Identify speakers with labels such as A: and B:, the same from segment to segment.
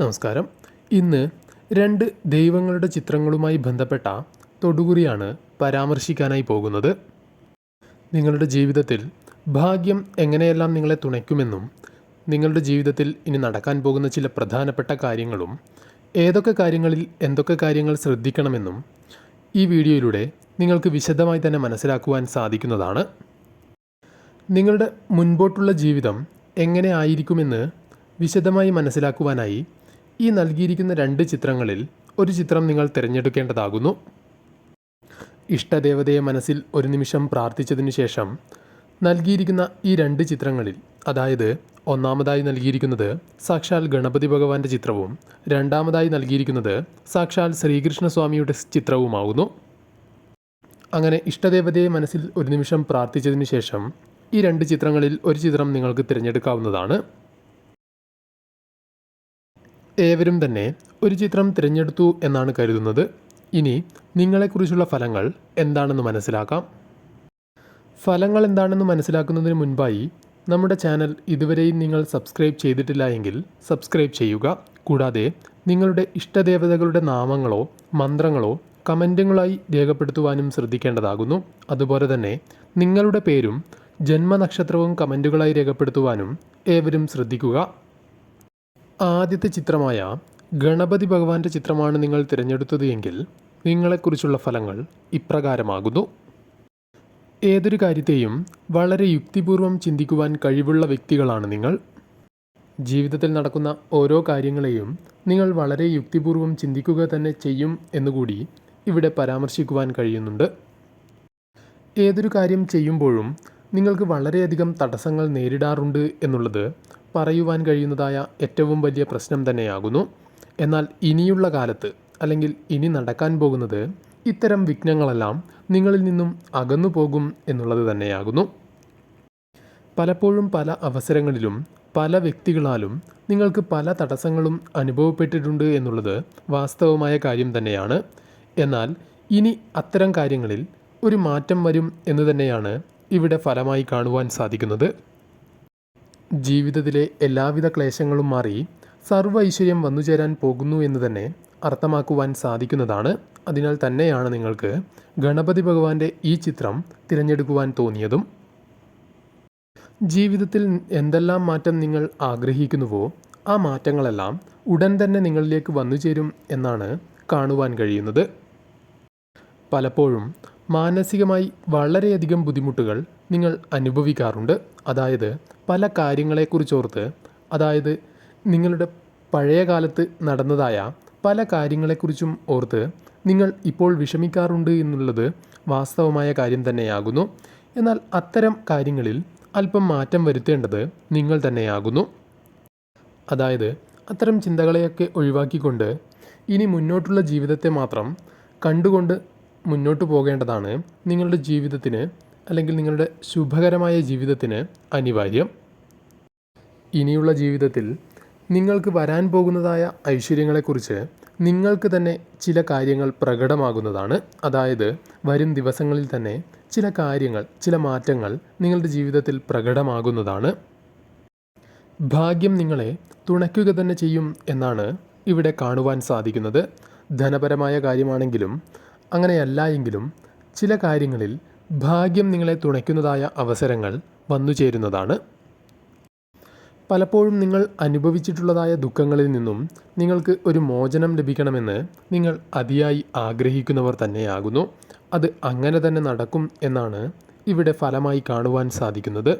A: നമസ്കാരം. ഇന്ന് രണ്ട് ദൈവങ്ങളുടെ ചിത്രങ്ങളുമായി ബന്ധപ്പെട്ട തൊടുകുറിയാണ് പരാമർശിക്കാനായി പോകുന്നത്. നിങ്ങളുടെ ജീവിതത്തിൽ ഭാഗ്യം എങ്ങനെയെല്ലാം നിങ്ങളെ തുണയ്ക്കുമെന്നും നിങ്ങളുടെ ജീവിതത്തിൽ ഇനി നടക്കാൻ പോകുന്ന ചില പ്രധാനപ്പെട്ട കാര്യങ്ങളും ഏതൊക്കെ കാര്യങ്ങളിൽ എന്തൊക്കെ കാര്യങ്ങൾ ശ്രദ്ധിക്കണമെന്നും ഈ വീഡിയോയിലൂടെ നിങ്ങൾക്ക് വിശദമായി തന്നെ മനസ്സിലാക്കുവാൻ സാധിക്കുന്നതാണ്. നിങ്ങളുടെ മുൻപോട്ടുള്ള ജീവിതം എങ്ങനെ ആയിരിക്കുമെന്ന് വിശദമായി മനസ്സിലാക്കുവാനായി ഈ നൽകിയിരിക്കുന്ന രണ്ട് ചിത്രങ്ങളിൽ ഒരു ചിത്രം നിങ്ങൾ തിരഞ്ഞെടുക്കേണ്ടതാകുന്നു. ഇഷ്ടദേവതയെ മനസ്സിൽ ഒരു നിമിഷം പ്രാർത്ഥിച്ചതിനു ശേഷം നൽകിയിരിക്കുന്ന ഈ രണ്ട് ചിത്രങ്ങളിൽ അതായത് ഒന്നാമതായി നൽകിയിരിക്കുന്നത് സാക്ഷാൽ ഗണപതി ഭഗവാന്റെ ചിത്രവും രണ്ടാമതായി നൽകിയിരിക്കുന്നത് സാക്ഷാൽ ശ്രീകൃഷ്ണസ്വാമിയുടെ ചിത്രവുമാകുന്നു അങ്ങനെ ഇഷ്ടദേവതയെ മനസ്സിൽ ഒരു നിമിഷം പ്രാർത്ഥിച്ചതിന് ശേഷം ഈ രണ്ട് ചിത്രങ്ങളിൽ ഒരു ചിത്രം നിങ്ങൾക്ക് തിരഞ്ഞെടുക്കാവുന്നതാണ്. ഏവരും തന്നെ ഒരു ചിത്രം തിരഞ്ഞെടുത്തു എന്നാണ് കരുതുന്നത്. ഇനി നിങ്ങളെക്കുറിച്ചുള്ള ഫലങ്ങൾ എന്താണെന്ന് മനസ്സിലാക്കാം. ഫലങ്ങൾ എന്താണെന്ന് മനസ്സിലാക്കുന്നതിന് മുൻപായി നമ്മുടെ ചാനൽ ഇതുവരെയും നിങ്ങൾ സബ്സ്ക്രൈബ് ചെയ്തിട്ടില്ല എങ്കിൽ സബ്സ്ക്രൈബ് ചെയ്യുക. കൂടാതെ നിങ്ങളുടെ ഇഷ്ടദേവതകളുടെ നാമങ്ങളോ മന്ത്രങ്ങളോ കമന്റുകളായി രേഖപ്പെടുത്തുവാനും ശ്രദ്ധിക്കേണ്ടതാകുന്നു. അതുപോലെ തന്നെ നിങ്ങളുടെ പേരും ജന്മനക്ഷത്രവും കമന്റുകളായി രേഖപ്പെടുത്തുവാനും ഏവരും ശ്രദ്ധിക്കുക. ആദ്യത്തെ ചിത്രമായ ഗണപതി ഭഗവാന്റെ ചിത്രമാണ് നിങ്ങൾ തിരഞ്ഞെടുത്തത് എങ്കിൽ നിങ്ങളെക്കുറിച്ചുള്ള ഫലങ്ങൾ ഇപ്രകാരമാകുന്നു. ഏതൊരു കാര്യത്തെയും വളരെ യുക്തിപൂർവം ചിന്തിക്കുവാൻ കഴിവുള്ള വ്യക്തികളാണ് നിങ്ങൾ. ജീവിതത്തിൽ നടക്കുന്ന ഓരോ കാര്യങ്ങളെയും നിങ്ങൾ വളരെ യുക്തിപൂർവം ചിന്തിക്കുക തന്നെ ചെയ്യും എന്നുകൂടി ഇവിടെ പരാമർശിക്കുവാൻ കഴിയുന്നുണ്ട്. ഏതൊരു കാര്യം ചെയ്യുമ്പോഴും നിങ്ങൾക്ക് വളരെയധികം തടസ്സങ്ങൾ നേരിടാറുണ്ട് എന്നുള്ളത് പറയുവാൻ കഴിയുന്നതായ ഏറ്റവും വലിയ പ്രശ്നം തന്നെയാകുന്നു. എന്നാൽ ഇനിയുള്ള കാലത്ത് അല്ലെങ്കിൽ ഇനി നടക്കാൻ പോകുന്നത് ഇത്തരം വിഘ്നങ്ങളെല്ലാം നിങ്ങളിൽ നിന്നും അകന്നു പോകും എന്നുള്ളത് തന്നെയാകുന്നു. പലപ്പോഴും പല അവസരങ്ങളിലും പല വ്യക്തികളാലും നിങ്ങൾക്ക് പല തടസ്സങ്ങളും അനുഭവപ്പെട്ടിട്ടുണ്ട് എന്നുള്ളത് വാസ്തവമായ കാര്യം തന്നെയാണ്. എന്നാൽ ഇനി അത്തരം കാര്യങ്ങളിൽ ഒരു മാറ്റം വരും എന്ന് തന്നെയാണ് ഇവിടെ ഫലമായി കാണുവാൻ സാധിക്കുന്നത്. ജീവിതത്തിലെ എല്ലാവിധ ക്ലേശങ്ങളും മാറി സർവ ഐശ്വര്യം വന്നുചേരാൻ പോകുന്നു എന്ന് തന്നെ അർത്ഥമാക്കുവാൻ സാധിക്കുന്നതാണ്. അതിനാൽ തന്നെയാണ് നിങ്ങൾക്ക് ഗണപതി ഭഗവാന്റെ ഈ ചിത്രം തിരഞ്ഞെടുക്കുവാൻ തോന്നിയതും. ജീവിതത്തിൽ എന്തെല്ലാം മാറ്റം നിങ്ങൾ ആഗ്രഹിക്കുന്നുവോ ആ മാറ്റങ്ങളെല്ലാം ഉടൻ തന്നെ നിങ്ങളിലേക്ക് വന്നു ചേരും എന്നാണ് കാണുവാൻ കഴിയുന്നത്. പലപ്പോഴും മാനസികമായി വളരെയധികം ബുദ്ധിമുട്ടുകൾ നിങ്ങൾ അനുഭവിക്കാറുണ്ട്. അതായത് പല കാര്യങ്ങളെക്കുറിച്ചോർത്ത് അതായത് നിങ്ങളുടെ പഴയ കാലത്ത് നടന്നതായ പല കാര്യങ്ങളെക്കുറിച്ചും ഓർത്ത് നിങ്ങൾ ഇപ്പോൾ വിഷമിക്കാറുണ്ട് എന്നുള്ളത് വാസ്തവമായ കാര്യം തന്നെയാകുന്നു. എന്നാൽ അത്തരം കാര്യങ്ങളിൽ അല്പം മാറ്റം വരുത്തേണ്ടത് നിങ്ങൾ തന്നെയാകുന്നു. അതായത് അത്തരം ചിന്തകളെയൊക്കെ ഒഴിവാക്കിക്കൊണ്ട് ഇനി മുന്നോട്ടുള്ള ജീവിതത്തെ മാത്രം കണ്ടുകൊണ്ട് മുന്നോട്ട് പോകേണ്ടതാണ് നിങ്ങളുടെ ജീവിതത്തിന് അല്ലെങ്കിൽ നിങ്ങളുടെ ശുഭകരമായ ജീവിതത്തിന് അനിവാര്യം. ഇനിയുള്ള ജീവിതത്തിൽ നിങ്ങൾക്ക് വരാൻ പോകുന്നതായ ഐശ്വര്യങ്ങളെക്കുറിച്ച് നിങ്ങൾക്ക് തന്നെ ചില കാര്യങ്ങൾ പ്രകടമാകുന്നതാണ്. അതായത് വരും ദിവസങ്ങളിൽ തന്നെ ചില കാര്യങ്ങൾ ചില മാറ്റങ്ങൾ നിങ്ങളുടെ ജീവിതത്തിൽ പ്രകടമാകുന്നതാണ്. ഭാഗ്യം നിങ്ങളെ തുണയ്ക്കുക തന്നെ ചെയ്യും എന്നാണ് ഇവിടെ കാണുവാൻ സാധിക്കുന്നത്. ധനപരമായ കാര്യമാണെങ്കിലും അങ്ങനെയല്ല എങ്കിലും ചില കാര്യങ്ങളിൽ ഭാഗ്യം നിങ്ങളെ തുണയ്ക്കുന്നതായ അവസരങ്ങൾ വന്നു ചേരുന്നതാണ്. പലപ്പോഴും നിങ്ങൾ അനുഭവിച്ചിട്ടുള്ളതായ ദുഃഖങ്ങളിൽ നിന്നും നിങ്ങൾക്ക് ഒരു മോചനം ലഭിക്കണമെന്ന് നിങ്ങൾ അതിയായി ആഗ്രഹിക്കുന്നവർ തന്നെയാകുന്നു. അത് അങ്ങനെ തന്നെ നടക്കും എന്നാണ് ഇവിടെ ഫലമായി കാണുവാൻ സാധിക്കുന്നത്.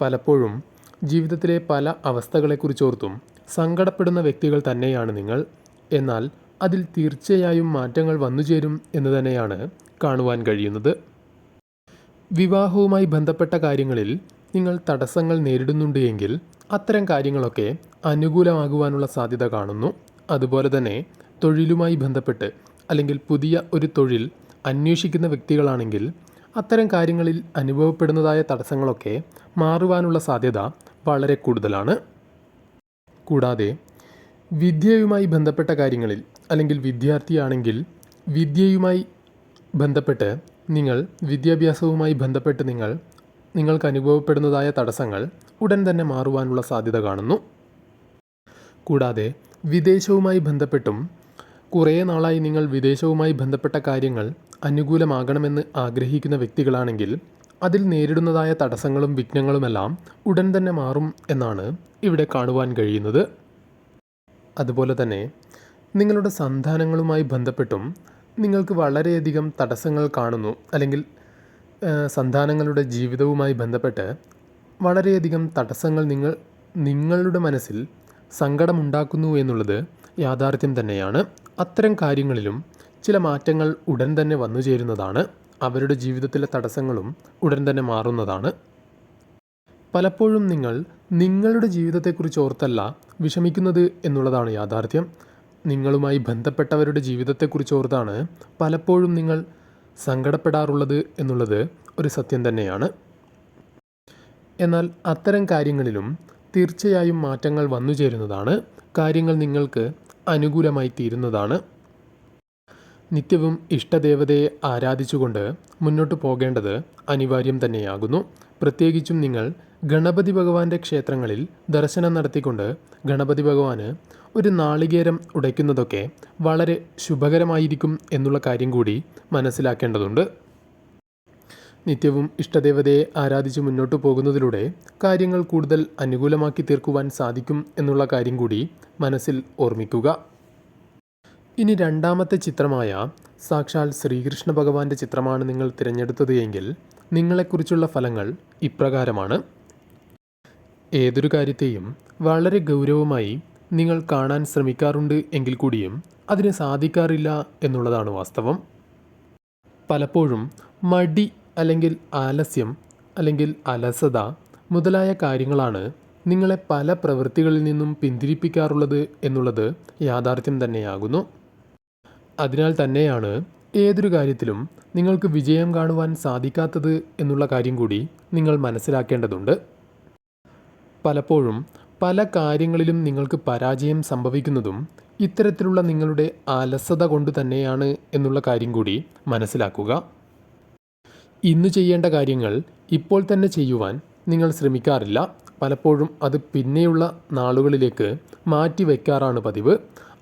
A: പലപ്പോഴും ജീവിതത്തിലെ പല അവസ്ഥകളെക്കുറിച്ചോർത്തും സങ്കടപ്പെടുന്ന വ്യക്തികൾ തന്നെയാണ് നിങ്ങൾ. എന്നാൽ അതിൽ തീർച്ചയായും മാറ്റങ്ങൾ വന്നു ചേരും എന്ന് തന്നെയാണ് കാണുവാൻ കഴിയുന്നത്. വിവാഹവുമായി ബന്ധപ്പെട്ട കാര്യങ്ങളിൽ നിങ്ങൾ തടസ്സങ്ങൾ നേരിടുന്നുണ്ട് എങ്കിൽ അത്തരം കാര്യങ്ങളൊക്കെ അനുകൂലമാകുവാനുള്ള സാധ്യത കാണുന്നു. അതുപോലെ തന്നെ തൊഴിലുമായി ബന്ധപ്പെട്ട് അല്ലെങ്കിൽ പുതിയ ഒരു തൊഴിൽ അന്വേഷിക്കുന്ന വ്യക്തികളാണെങ്കിൽ അത്തരം കാര്യങ്ങളിൽ അനുഭവപ്പെടുന്നതായ തടസ്സങ്ങളൊക്കെ മാറുവാനുള്ള സാധ്യത വളരെ കൂടുതലാണ്. കൂടാതെ വിദ്യയുമായി ബന്ധപ്പെട്ട കാര്യങ്ങളിൽ അല്ലെങ്കിൽ വിദ്യാർത്ഥിയാണെങ്കിൽ വിദ്യയുമായി ബന്ധപ്പെട്ട് നിങ്ങൾ വിദ്യാഭ്യാസവുമായി ബന്ധപ്പെട്ട് നിങ്ങൾ നിങ്ങൾക്ക് അനുഭവപ്പെടുന്നതായ തടസ്സങ്ങൾ ഉടൻ തന്നെ മാറുവാനുള്ള സാധ്യത കാണുന്നു. കൂടാതെ വിദേശവുമായി ബന്ധപ്പെട്ടും കുറേ നാളായി നിങ്ങൾ വിദേശവുമായി ബന്ധപ്പെട്ട കാര്യങ്ങൾ അനുകൂലമാകണമെന്ന് ആഗ്രഹിക്കുന്ന വ്യക്തികളാണെങ്കിൽ അതിൽ നേരിടുന്നതായ തടസ്സങ്ങളും വിഘ്നങ്ങളുമെല്ലാം ഉടൻ തന്നെ മാറും എന്നാണ് ഇവിടെ കാണുവാൻ കഴിയുന്നത്. അതുപോലെ തന്നെ നിങ്ങളുടെ സന്താനങ്ങളുമായി ബന്ധപ്പെട്ടും നിങ്ങൾക്ക് വളരെയധികം തടസ്സങ്ങൾ കാണുന്നു അല്ലെങ്കിൽ സന്താനങ്ങളുടെ ജീവിതവുമായി ബന്ധപ്പെട്ട് വളരെയധികം തടസ്സങ്ങൾ നിങ്ങൾ നിങ്ങളുടെ മനസ്സിൽ സങ്കടമുണ്ടാക്കുന്നു എന്നുള്ളത് യാഥാർത്ഥ്യം തന്നെയാണ്. അത്തരം കാര്യങ്ങളിലും ചില മാറ്റങ്ങൾ ഉടൻ തന്നെ വന്നു ചേരുന്നതാണ്. അവരുടെ ജീവിതത്തിലെ തടസ്സങ്ങളും ഉടൻ തന്നെ മാറുന്നതാണ്. പലപ്പോഴും നിങ്ങൾ നിങ്ങളുടെ ജീവിതത്തെക്കുറിച്ച് ഓർത്തല്ല വിഷമിക്കുന്നത് എന്നുള്ളതാണ് യാഥാർത്ഥ്യം. നിങ്ങളുമായി ബന്ധപ്പെട്ടവരുടെ ജീവിതത്തെക്കുറിച്ച് ഓർത്താണ് പലപ്പോഴും നിങ്ങൾ സങ്കടപ്പെടാറുള്ളത് എന്നുള്ളത് ഒരു സത്യം തന്നെയാണ്. എന്നാൽ അത്തരം കാര്യങ്ങളിലും തീർച്ചയായും മാറ്റങ്ങൾ വന്നു ചേരുന്നതാണ്. കാര്യങ്ങൾ നിങ്ങൾക്ക് അനുകൂലമായി തീരുന്നതാണ്. നിത്യവും ഇഷ്ടദേവതയെ ആരാധിച്ചുകൊണ്ട് മുന്നോട്ട് പോകേണ്ടത് അനിവാര്യം തന്നെയാകുന്നു. പ്രത്യേകിച്ചും നിങ്ങൾ ഗണപതി ഭഗവാന്റെ ക്ഷേത്രങ്ങളിൽ ദർശനം നടത്തിക്കൊണ്ട് ഗണപതി ഭഗവാന് ഒരു നാളികേരം ഉടയ്ക്കുന്നതൊക്കെ വളരെ ശുഭകരമായിരിക്കും എന്നുള്ള കാര്യം കൂടി മനസ്സിലാക്കേണ്ടതുണ്ട്. നിത്യവും ഇഷ്ടദേവതയെ ആരാധിച്ച് മുന്നോട്ട് പോകുന്നതിലൂടെ കാര്യങ്ങൾ കൂടുതൽ അനുകൂലമാക്കി തീർക്കുവാൻ സാധിക്കും എന്നുള്ള കാര്യം കൂടി മനസ്സിൽ ഓർമ്മിക്കുക. ഇനി രണ്ടാമത്തെ ചിത്രമായ സാക്ഷാൽ ശ്രീകൃഷ്ണ ഭഗവാന്റെ ചിത്രമാണ് നിങ്ങൾ തിരഞ്ഞെടുത്തത് എങ്കിൽ നിങ്ങളെക്കുറിച്ചുള്ള ഫലങ്ങൾ ഇപ്രകാരമാണ്. ഏതൊരു കാര്യത്തെയും വളരെ ഗൗരവമായി നിങ്ങൾ കാണാൻ ശ്രമിക്കാറുണ്ട് എങ്കിൽ കൂടിയും അതിന് സാധിക്കാറില്ല എന്നുള്ളതാണ് വാസ്തവം. പലപ്പോഴും മടി അല്ലെങ്കിൽ ആലസ്യം അല്ലെങ്കിൽ അലസത മുതലായ കാര്യങ്ങളാണ് നിങ്ങളെ പല പ്രവൃത്തികളിൽ നിന്നും പിന്തിരിപ്പിക്കാറുള്ളത് എന്നുള്ളത് യാഥാർത്ഥ്യം തന്നെയാകുന്നു. അതിനാൽ തന്നെയാണ് ഏതൊരു കാര്യത്തിലും നിങ്ങൾക്ക് വിജയം കാണുവാൻ സാധിക്കാത്തത് എന്നുള്ള കാര്യം കൂടി നിങ്ങൾ മനസ്സിലാക്കേണ്ടതുണ്ട്. പലപ്പോഴും പല കാര്യങ്ങളിലും നിങ്ങൾക്ക് പരാജയം സംഭവിക്കുന്നതും ഇത്തരത്തിലുള്ള നിങ്ങളുടെ അലസത കൊണ്ട് തന്നെയാണ് എന്നുള്ള കാര്യം കൂടി മനസ്സിലാക്കുക. ഇന്ന് ചെയ്യേണ്ട കാര്യങ്ങൾ ഇപ്പോൾ തന്നെ ചെയ്യുവാൻ നിങ്ങൾ ശ്രമിക്കാറില്ല. പലപ്പോഴും അത് പിന്നെയുള്ള നാളുകളിലേക്ക് മാറ്റി വയ്ക്കാറാണ് പതിവ്.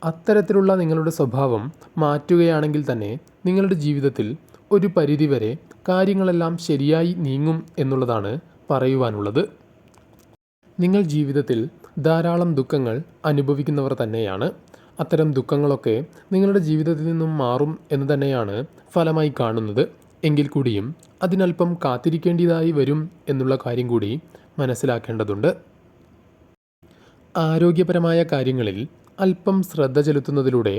A: അത്തരത്തിലുള്ള നിങ്ങളുടെ സ്വഭാവം മാറ്റുകയാണെങ്കിൽ തന്നെ നിങ്ങളുടെ ജീവിതത്തിൽ ഒരു പരിധിവരെ കാര്യങ്ങളെല്ലാം ശരിയായി നീങ്ങും എന്നുള്ളതാണ് പറയുവാനുള്ളത്. നിങ്ങൾ ജീവിതത്തിൽ ധാരാളം ദുഃഖങ്ങൾ അനുഭവിക്കുന്നവർ തന്നെയാണ്. അത്തരം ദുഃഖങ്ങളൊക്കെ നിങ്ങളുടെ ജീവിതത്തിൽ നിന്നും മാറും എന്ന് തന്നെയാണ് ഫലമായി കാണുന്നത്. എങ്കിൽ കൂടിയും അതിനല്പം കാത്തിരിക്കേണ്ടതായി വരും എന്നുള്ള കാര്യം കൂടി മനസ്സിലാക്കേണ്ടതുണ്ട്. ആരോഗ്യപരമായ കാര്യങ്ങളിൽ അല്പം ശ്രദ്ധ ചെലുത്തുന്നതിലൂടെ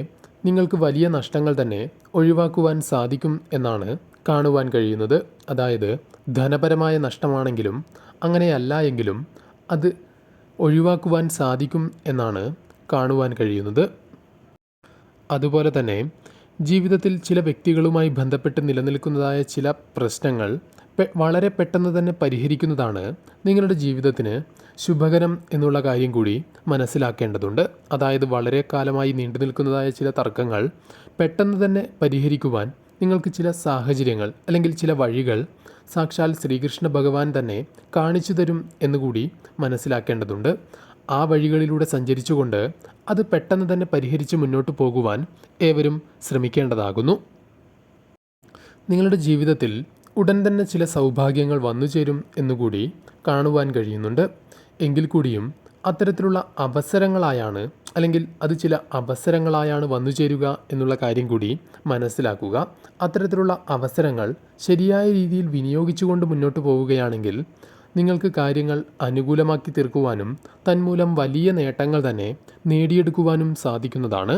A: നിങ്ങൾക്ക് വലിയ നഷ്ടങ്ങൾ തന്നെ ഒഴിവാക്കുവാൻ സാധിക്കും എന്നാണ് കാണുവാൻ കഴിയുന്നത്. അതായത് ധനപരമായ നഷ്ടമാണെങ്കിലും അങ്ങനെയല്ല എങ്കിലും അത് ഒഴിവാക്കുവാൻ സാധിക്കും എന്നാണ് കാണുവാൻ കഴിയുന്നത്. അതുപോലെ തന്നെ ജീവിതത്തിൽ ചില വ്യക്തികളുമായി ബന്ധപ്പെട്ട് നിലനിൽക്കുന്നതായ ചില പ്രശ്നങ്ങൾ വളരെ പെട്ടെന്ന് തന്നെ പരിഹരിക്കുന്നതാണ് നിങ്ങളുടെ ജീവിതത്തിന് ശുഭകരം എന്നുള്ള കാര്യം കൂടി മനസ്സിലാക്കേണ്ടതുണ്ട്. അതായത് വളരെ കാലമായി നീണ്ടു നിൽക്കുന്നതായ ചില തർക്കങ്ങൾ പെട്ടെന്ന് തന്നെ പരിഹരിക്കുവാൻ നിങ്ങൾക്ക് ചില സാഹചര്യങ്ങൾ അല്ലെങ്കിൽ ചില വഴികൾ സാക്ഷാൽ ശ്രീകൃഷ്ണ ഭഗവാൻ തന്നെ കാണിച്ചു തരും എന്നുകൂടി മനസ്സിലാക്കേണ്ടതുണ്ട്. ആ വഴികളിലൂടെ സഞ്ചരിച്ചുകൊണ്ട് അത് പെട്ടെന്ന് തന്നെ പരിഹരിച്ച് മുന്നോട്ട് പോകുവാൻ ഏവരും ശ്രമിക്കേണ്ടതാകുന്നു. നിങ്ങളുടെ ജീവിതത്തിൽ ഉടൻ തന്നെ ചില സൗഭാഗ്യങ്ങൾ വന്നു ചേരും എന്നുകൂടി കാണുവാൻ കഴിയുന്നുണ്ട്. എങ്കിൽ കൂടിയും അത്തരത്തിലുള്ള അവസരങ്ങളായാണ് അല്ലെങ്കിൽ അത് ചില അവസരങ്ങളായാണ് വന്നു ചേരുക എന്നുള്ള കാര്യം കൂടി മനസ്സിലാക്കുക. അത്തരത്തിലുള്ള അവസരങ്ങൾ ശരിയായ രീതിയിൽ വിനിയോഗിച്ചുകൊണ്ട് മുന്നോട്ട് പോവുകയാണെങ്കിൽ നിങ്ങൾക്ക് കാര്യങ്ങൾ അനുകൂലമാക്കി തീർക്കുവാനും തന്മൂലം വലിയ നേട്ടങ്ങൾ തന്നെ നേടിയെടുക്കുവാനും സാധിക്കുന്നതാണ്.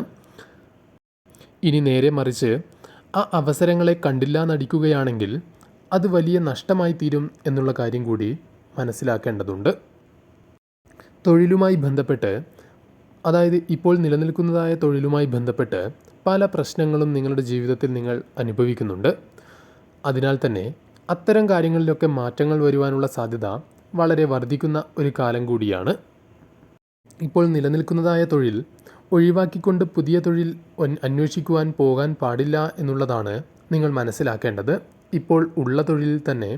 A: ഇനി നേരെ മറിച്ച് ആ അവസരങ്ങളെ കണ്ടില്ല നടിക്കുകയാണെങ്കിൽ അത് വലിയ നഷ്ടമായി തീരും എന്നുള്ള കാര്യം കൂടി മനസ്സിലാക്കേണ്ടതുണ്ട്. തൊഴിലുമായി ബന്ധപ്പെട്ട് അതായത് ഇപ്പോൾ നിലനിൽക്കുന്നതായ തൊഴിലുമായി ബന്ധപ്പെട്ട് പല പ്രശ്നങ്ങളും നിങ്ങളുടെ ജീവിതത്തിൽ നിങ്ങൾ അനുഭവിക്കുന്നുണ്ട്. അതിനാൽ തന്നെ അത്തരം കാര്യങ്ങളിലൊക്കെ മാറ്റങ്ങൾ വരുവാനുള്ള സാധ്യത വളരെ വർദ്ധിക്കുന്ന ഒരു കാലം കൂടിയാണ്. ഇപ്പോൾ നിലനിൽക്കുന്നതായ തൊഴിൽ ഒഴിവാക്കിക്കൊണ്ട് പുതിയ തൊഴിൽ അന്വേഷിക്കുവാൻ പോകാൻ പാടില്ല എന്നുള്ളതാണ് നിങ്ങൾ മനസ്സിലാക്കേണ്ടത്. ഇപ്പോൾ ഉള്ള തൊഴിലിൽ തന്നെ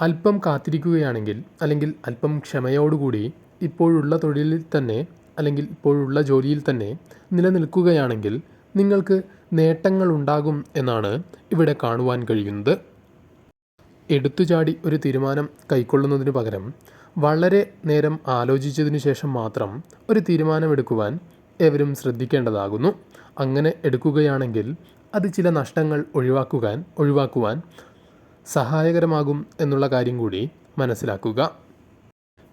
A: അല്പം കാത്തിരിക്കുകയാണെങ്കിൽ അല്ലെങ്കിൽ അല്പം ക്ഷമയോടുകൂടി ഇപ്പോഴുള്ള തൊഴിലിൽ തന്നെ അല്ലെങ്കിൽ ഇപ്പോഴുള്ള ജോലിയിൽ തന്നെ നിലനിൽക്കുകയാണെങ്കിൽ നിങ്ങൾക്ക് നേട്ടങ്ങൾ ഉണ്ടാകും എന്നാണ് ഇവിടെ കാണുവാൻ കഴിയുന്നത്. എടുത്തുചാടി ഒരു തീരുമാനം കൈക്കൊള്ളുന്നതിന് പകരം വളരെ നേരം ആലോചിച്ചതിനു ശേഷം മാത്രം ഒരു തീരുമാനമെടുക്കുവാൻ എവരും ശ്രദ്ധിക്കേണ്ടതാകുന്നു. അങ്ങനെ എടുക്കുകയാണെങ്കിൽ അത് ചില നഷ്ടങ്ങൾ ഒഴിവാക്കുവാൻ ഒഴിവാക്കുവാൻ സഹായകരമാകും എന്നുള്ള കാര്യം കൂടി മനസ്സിലാക്കുക.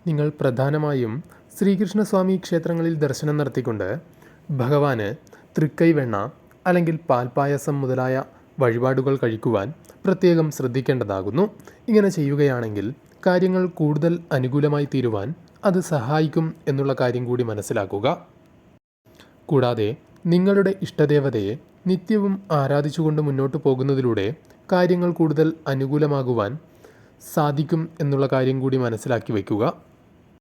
A: നിങ്ങൾ പ്രധാനമായും ശ്രീകൃഷ്ണസ്വാമി ക്ഷേത്രങ്ങളിൽ ദർശനം നടത്തിക്കൊണ്ട് ഭഗവാന് തൃക്കൈവെണ്ണ അല്ലെങ്കിൽ പാൽപായസം മുതലായ വഴിപാടുകൾ കഴിക്കുവാൻ പ്രത്യേകം ശ്രദ്ധിക്കേണ്ടതാകുന്നു. ഇങ്ങനെ ചെയ്യുകയാണെങ്കിൽ കാര്യങ്ങൾ കൂടുതൽ അനുകൂലമായി തീരുവാൻ അത് സഹായിക്കും എന്നുള്ള കാര്യം കൂടി മനസ്സിലാക്കുക. കൂടാതെ നിങ്ങളുടെ ഇഷ്ടദേവതയെ നിത്യവും ആരാധിച്ചുകൊണ്ട് മുന്നോട്ട് പോകുന്നതിലൂടെ കാര്യങ്ങൾ കൂടുതൽ അനുകൂലമാകുവാൻ സാധിക്കും എന്നുള്ള കാര്യം കൂടി മനസ്സിലാക്കി വയ്ക്കുക.